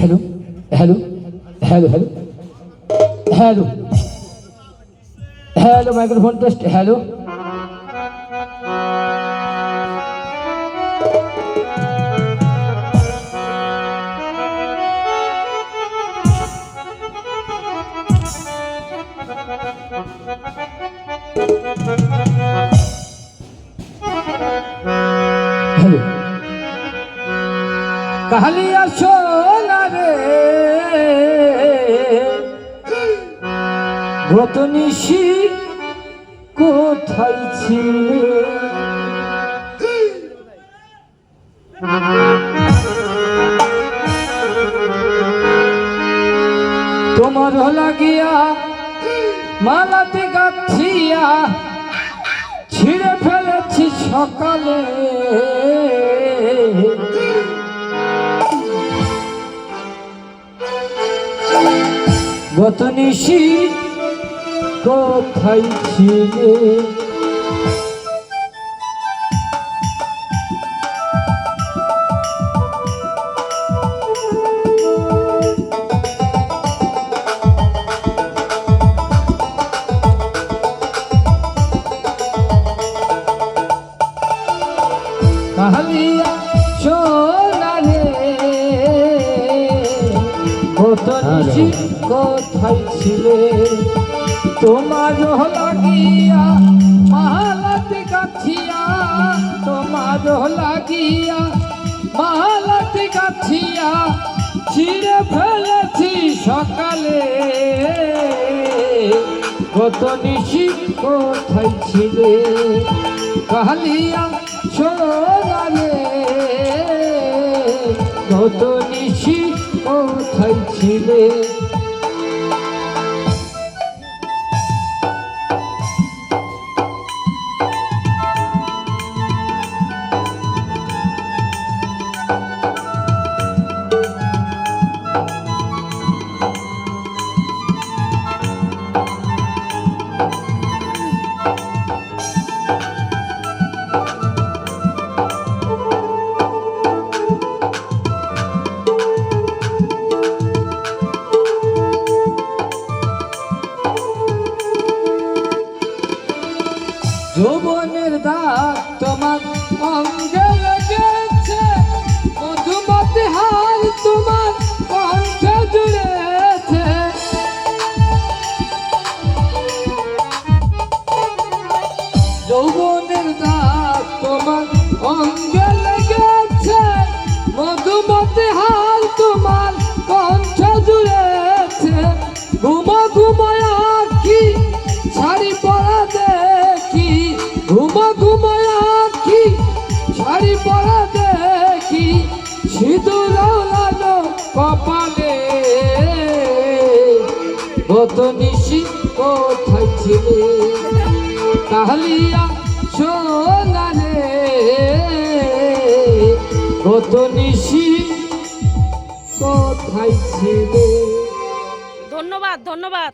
حلو حلو حلو حلو حلو حلو مايكروفون تست حلو حلو कहलिया show গত নিশি কোথায় ছিলে? তোমার লাগিয়া মালাতে গাছিয়া ছিঁড়ে ফেলেছি সকালে। গত নিশি কোথায় ছিলে? কাহালিয়া সোনারে কত কোথায় ছিলে তোমার লাগিয়া মালাতে গাছিয়া তোমার লাগিয়া মালাতে গাছিয়া ছিঁড়ে ফেলেছি সকালে। কত নিশি কোথায় ছিলে কালিয়া সোনারে কত নিশি কোথায় ছিলে So ঘুমো ঘুমোয় আখি ছাড়ি পড়া দেখি, সিঁদুর লালো কপালে। গত নিশি কোথায় ছিলে? কালিয়া সোনারে গত নিশি কোথায় ছিলে? ধন্যবাদ ধন্যবাদ।